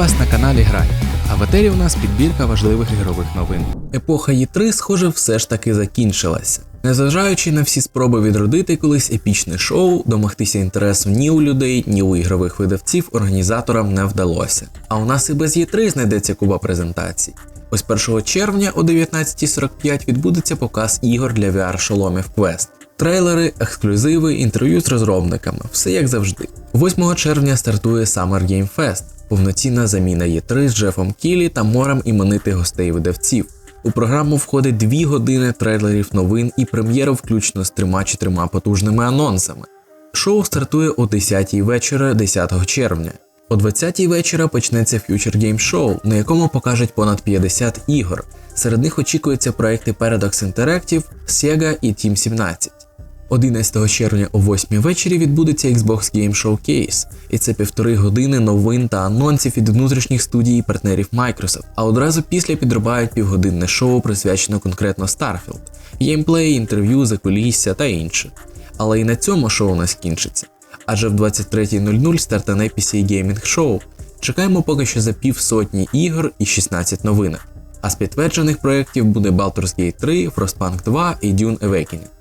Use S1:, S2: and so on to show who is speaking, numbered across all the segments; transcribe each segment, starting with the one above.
S1: вас на каналі Грай. А в етері у нас підбірка важливих ігрових новин. Епоха Є3, схоже, все ж таки закінчилася. Незважаючи на всі спроби відродити колись епічне шоу, домогтися інтересу ні у людей, ні у ігрових видавців організаторам не вдалося. А у нас і без Є3 знайдеться куба презентацій. Ось 1 червня о 19.45 відбудеться показ ігор для VR-шоломів Quest. Трейлери, ексклюзиви, інтерв'ю з розробниками, все як завжди. 8 червня стартує Summer Game Fest, повноцінна заміна Є3 з Джефом Кілі та морем іменитих гостей видавців. У програму входить 2 години трейлерів новин і прем'єру включно з трьома чи трьома потужними анонсами. Шоу стартує о 10-й вечора 10 червня. О 20-й вечора почнеться Future Game Show, на якому покажуть понад 50 ігор. Серед них очікуються проекти Paradox Interactive, Sega і Team 17. 11 червня о 8 вечорі відбудеться Xbox Game Showcase, і це півтори години новин та анонсів від внутрішніх студій і партнерів Microsoft, а одразу після підрубають півгодинне шоу, присвячено конкретно Starfield, геймплей, інтерв'ю, закулісся та інше. Але і на цьому шоу не скінчиться. Адже в 23.00 стартане PC Gaming Show. Чекаємо поки що за півсотні ігор і 16 новинок. А з підтверджених проєктів буде Baldur's Gate 3, Frostpunk 2 і Dune Awakening.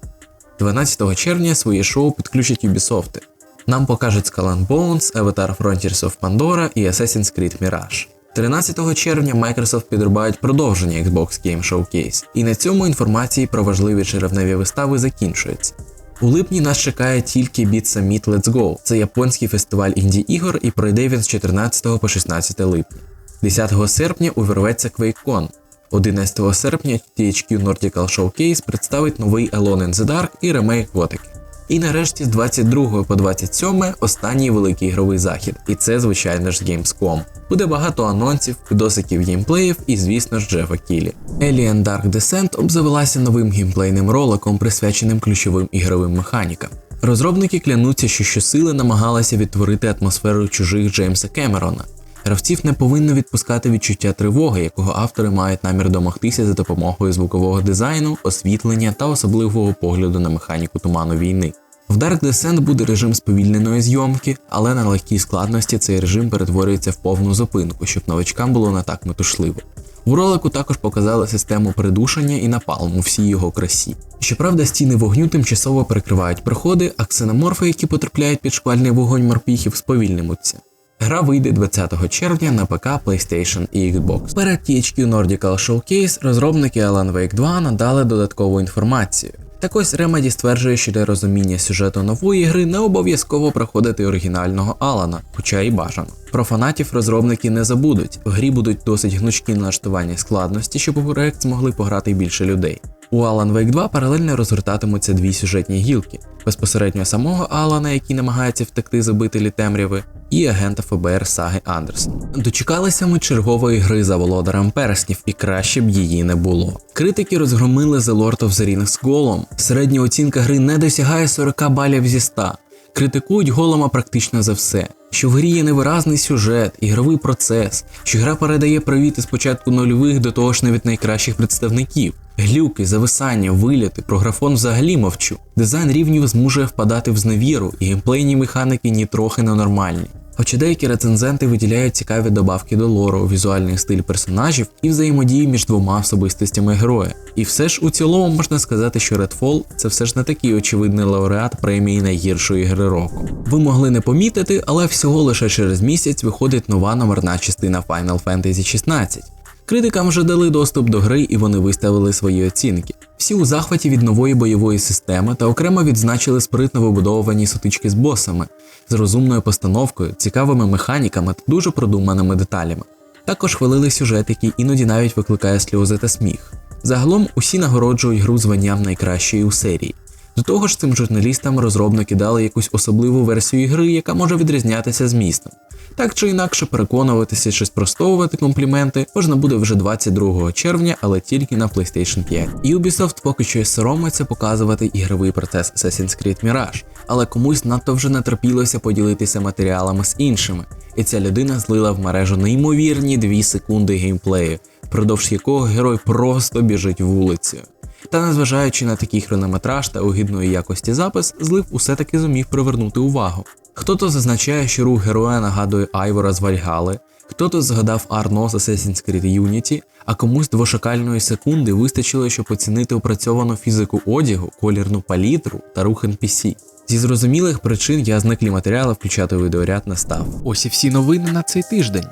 S1: 12 червня своє шоу підключать Ubisoft. Нам покажуть Skull Bones, Avatar Frontiers of Pandora і Assassin's Creed Mirage. 13 червня Microsoft підрубають продовження Xbox Game Showcase, і на цьому інформації про важливі черевневі вистави закінчується. У липні нас чекає тільки Beat Summit Let's Go. Це японський фестиваль інді ігор і пройде він з 14 по 16 липня. 10 серпня увірветься QuakeCon. 11 серпня THQ Nordical Showcase представить новий Alone in the Dark і ремейк Готики. І нарешті з 22 по 27 останній великий ігровий захід, і це, звичайно ж, Gamescom. Буде багато анонсів, відосиків геймплеїв і, звісно ж, Джефа Кілі. Alien Dark Descent обзавелася новим геймплейним роликом, присвяченим ключовим ігровим механікам. Розробники клянуться, що щосили намагалися відтворити атмосферу чужих Джеймса Кемерона. Гравців не повинно відпускати відчуття тривоги, якого автори мають намір домогтися за допомогою звукового дизайну, освітлення та особливого погляду на механіку туману війни. В Dark Descent буде режим сповільненої зйомки, але на легкій складності цей режим перетворюється в повну зупинку, щоб новачкам було не так метушливо. У ролику також показали систему придушення і напалм у всій його красі. Щоправда, стіни вогню тимчасово перекривають проходи, а ксеноморфи, які потрапляють під шквальний вогонь морпіхів, сповільнимуться. Гра вийде 20 червня на ПК, PlayStation і Xbox. Перед THQ Nordical Showcase розробники Alan Wake 2 надали додаткову інформацію. Так ось Remedy стверджує, що для розуміння сюжету нової гри не обов'язково проходити оригінального Алана, хоча і бажано. Про фанатів розробники не забудуть, в грі будуть досить гнучкі налаштування складності, щоб у проект змогли пограти більше людей. У Alan Wake 2 паралельно розгортатимуться дві сюжетні гілки: безпосередньо самого Алана, який намагається втекти з обителі темряви, і агента ФБР Саги Андерсон. Дочекалися ми чергової гри за володарем перснів, і краще б її не було. Критики розгромили The Lord of the Rings голом. Середня оцінка гри не досягає 40 балів зі 100. Критикують голома практично за все. Що в грі є невиразний сюжет, ігровий процес, що гра передає привіт із початку нульових до того ж навіть найкращих представників. Глюки, зависання, виліти, про графон взагалі мовчу. Дизайн рівнів змушує впадати в зневіру, і геймплейні механіки нітрохи ненормальні. Хоча деякі рецензенти виділяють цікаві добавки до лору, візуальний стиль персонажів і взаємодії між двома особистостями героя. І все ж у цілому можна сказати, що Redfall це все ж не такий очевидний лауреат премії найгіршої гри року. Ви могли не помітити, але всього лише через місяць виходить нова номерна частина Final Fantasy 16. Критикам вже дали доступ до гри і вони виставили свої оцінки. Всі у захваті від нової бойової системи та окремо відзначили спритно вибудовувані сутички з босами, з розумною постановкою, цікавими механіками та дуже продуманими деталями. Також хвалили сюжет, який іноді навіть викликає сльози та сміх. Загалом усі нагороджують гру званням найкращої у серії. До того ж, цим журналістам розробники дали якусь особливу версію гри, яка може відрізнятися з містом. Так чи інакше переконуватися чи спростовувати компліменти можна буде вже 22 червня, але тільки на PlayStation 5. Ubisoft поки що соромиться показувати ігровий процес Assassin's Creed Mirage, але комусь надто вже не терпілося поділитися матеріалами з іншими, і ця людина злила в мережу неймовірні 2 секунди геймплею, впродовж якого герой просто біжить вулицею. Та незважаючи на такий хронометраж та огідної якості запис, злив усе таки зумів привернути увагу. Хто-то зазначає, що рух героя нагадує Айвора з Вальгали, Хто-то згадав Арно з Assassin's Creed Unity, а комусь двошакальної секунди вистачило, щоб оцінити опрацьовану фізику одягу, колірну палітру та рух NPC. Зі зрозумілих причин я з наклі матеріалу включати відеоряд не став. Ось і всі новини на цей тиждень.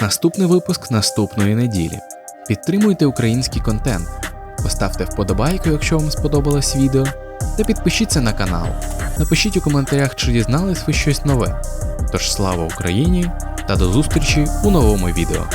S1: Наступний випуск наступної неділі. Підтримуйте український контент, поставте вподобайку, якщо вам сподобалось відео, та підпишіться на канал. Напишіть у коментарях, чи дізнались ви щось нове. Тож слава Україні та до зустрічі у новому відео.